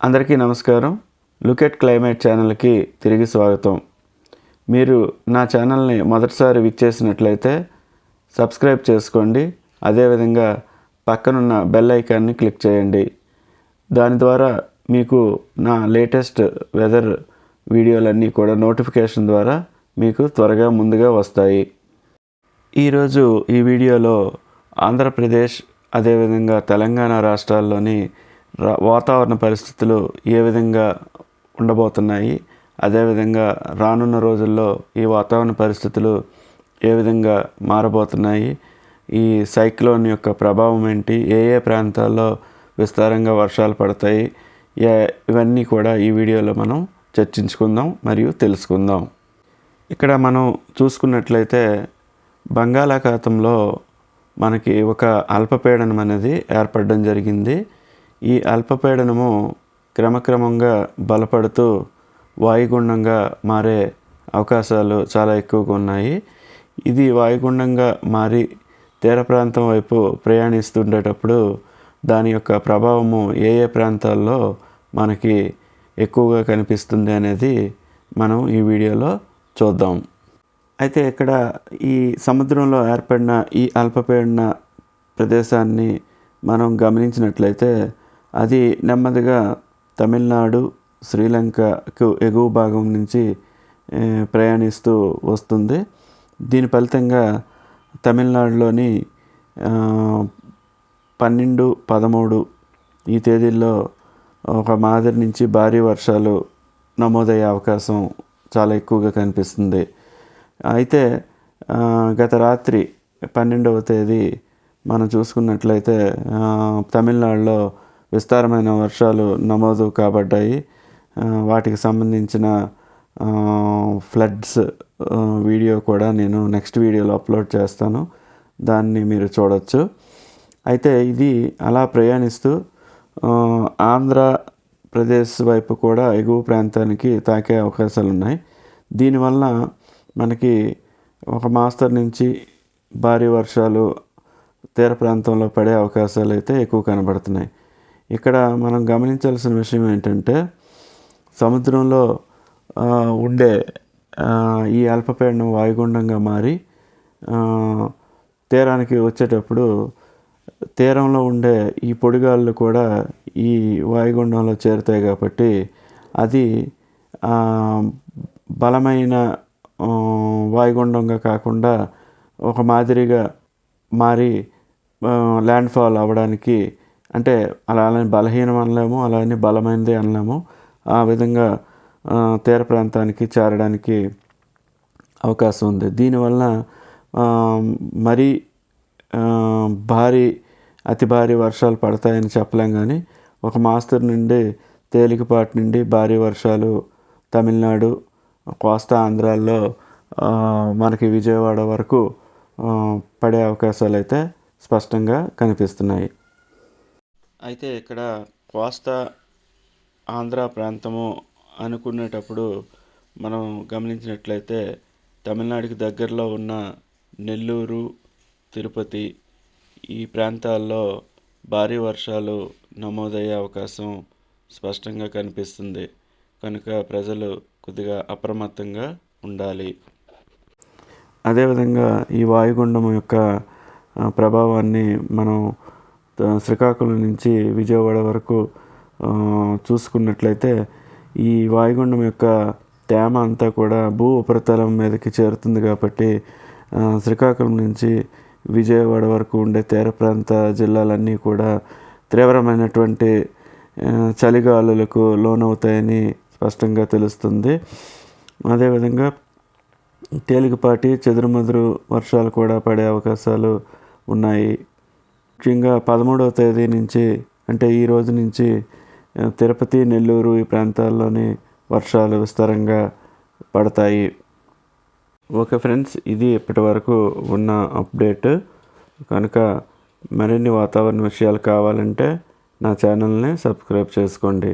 అందరికీ నమస్కారం. Look at climate ఛానల్కి తిరిగి స్వాగతం. మీరు నా ఛానల్ని మొదటిసారి విచ్చేసినట్లయితే సబ్స్క్రైబ్ చేసుకోండి. అదేవిధంగా పక్కనున్న బెల్ ఐకాన్ని క్లిక్ చేయండి. దాని ద్వారా మీకు నా లేటెస్ట్ వెదర్ వీడియోలన్నీ కూడా నోటిఫికేషన్ ద్వారా మీకు త్వరగా ముందుగా వస్తాయి. ఈరోజు ఈ వీడియోలో ఆంధ్రప్రదేశ్ అదేవిధంగా తెలంగాణ రాష్ట్రాల్లోని వాతావరణ పరిస్థితులు ఏ విధంగా ఉండబోతున్నాయి అదేవిధంగా రానున్న రోజుల్లో ఈ వాతావరణ పరిస్థితులు ఏ విధంగా మారబోతున్నాయి ఈ సైక్లోన్ యొక్క ప్రభావం ఏంటి ఏ ఏ ప్రాంతాల్లో విస్తారంగా వర్షాలు పడతాయి ఏ- ఇవన్నీ కూడా ఈ వీడియోలో మనం చర్చించుకుందాం మరియు తెలుసుకుందాం. ఇక్కడ మనం చూసుకున్నట్లయితే బంగాళాఖాతంలో మనకి ఒక అల్పపీడనం అనేది ఏర్పడడం జరిగింది. ఈ అల్పపీడనము క్రమక్రమంగా బలపడుతూ వాయుగుండంగా మారే అవకాశాలు చాలా ఎక్కువగా ఉన్నాయి. ఇది వాయుగుండంగా మారి తీర ప్రాంతం వైపు ప్రయాణిస్తుండేటప్పుడు దాని యొక్క ప్రభావము ఏ ఏ ప్రాంతాల్లో మనకి ఎక్కువగా కనిపిస్తుంది అనేది మనం ఈ వీడియోలో చూద్దాం. అయితే ఇక్కడ ఈ సముద్రంలో ఏర్పడిన ఈ అల్పపీడన ప్రదేశాన్ని మనం గమనించినట్లయితే అది నెమ్మదిగా తమిళనాడు శ్రీలంకకు ఎగువ భాగం నుంచి ప్రయాణిస్తూ వస్తుంది. దీని ఫలితంగా తమిళనాడులోని పన్నెండు పదమూడు ఈ తేదీల్లో ఒక మాదిరి నుంచి భారీ వర్షాలు నమోదయ్యే అవకాశం చాలా ఎక్కువగా కనిపిస్తుంది. అయితే గత రాత్రి పన్నెండవ తేదీ మనం చూసుకున్నట్లయితే తమిళనాడులో విస్తారమైన వర్షాలు నమోదు కాబడ్డాయి. వాటికి సంబంధించిన ఫ్లడ్స్ వీడియో కూడా నేను నెక్స్ట్ వీడియోలో అప్లోడ్ చేస్తాను. దాన్ని మీరు చూడొచ్చు. అయితే ఇది అలా ప్రయాణిస్తూ ఆంధ్రప్రదేశ్ వైపు కూడా ఎగువ ప్రాంతానికి తాకే అవకాశాలు ఉన్నాయి దీనివల్ల మనకి ఒక మాస్టర్ నుంచి భారీ వర్షాలు తీర ప్రాంతంలో పడే అవకాశాలు అయితే ఎక్కువ కనబడుతున్నాయి. ఇక్కడ మనం గమనించాల్సిన విషయం ఏంటంటే సముద్రంలో ఉండే ఈ అల్పపీడనం వాయుగుండంగా మారి తీరానికి వచ్చేటప్పుడు తీరంలో ఉండే ఈ పొడిగాళ్ళు కూడా ఈ వాయుగుండంలో చేరుతాయి కాబట్టి అది బలమైన వాయుగుండంగా కాకుండా ఒక మాదిరిగా మారి ల్యాండ్ఫాల్ అవ్వడానికి అంటే అలా అని బలహీనం అనలేము అలానే బలమైనది అనలేము. ఆ విధంగా తీర ప్రాంతానికి చేరడానికి అవకాశం ఉంది. దీనివల్ల మరీ భారీ అతి భారీ వర్షాలు పడతాయని చెప్పలేం కానీ ఒక మాస్తరు నుండి తేలికపాటి నుండి భారీ వర్షాలు తమిళనాడు కోస్తా ఆంధ్రాల్లో మనకి విజయవాడ వరకు పడే అవకాశాలు అయితే స్పష్టంగా కనిపిస్తున్నాయి. అయితే ఇక్కడ కోస్తా ఆంధ్ర ప్రాంతము అనుకునేటప్పుడు మనం గమనించినట్లయితే తమిళనాడుకి దగ్గరలో ఉన్న నెల్లూరు తిరుపతి ఈ ప్రాంతాల్లో భారీ వర్షాలు నమోదయ్యే అవకాశం స్పష్టంగా కనిపిస్తుంది. కనుక ప్రజలు కొద్దిగా అప్రమత్తంగా ఉండాలి. అదేవిధంగా ఈ వాయుగుండం యొక్క ప్రభావాన్ని మనం శ్రీకాకుళం నుంచి విజయవాడ వరకు చూసుకున్నట్లయితే ఈ వాయుగుండం యొక్క తేమ అంతా కూడా భూ ఉపరితలం మీదకి చేరుతుంది కాబట్టి శ్రీకాకుళం నుంచి విజయవాడ వరకు ఉండే తీర ప్రాంత జిల్లాలన్నీ కూడా తీవ్రమైనటువంటి చలిగాలులకు లోనవుతాయని స్పష్టంగా తెలుస్తుంది. అదేవిధంగా తేలికపాటి చెదురుమదురు వర్షాలు కూడా పడే అవకాశాలు ఉన్నాయి. ముఖ్యంగా పదమూడవ తేదీ నుంచి అంటే ఈ రోజు నుంచి తిరుపతి నెల్లూరు ఈ ప్రాంతాల్లోని వర్షాలు విస్తారంగా పడతాయి. ఓకే ఫ్రెండ్స్ ఇది ఇప్పటి వరకు ఉన్న అప్డేట్. కనుక మరిన్ని వాతావరణ విషయాలు కావాలంటే నా ఛానల్ని సబ్స్క్రైబ్ చేసుకోండి.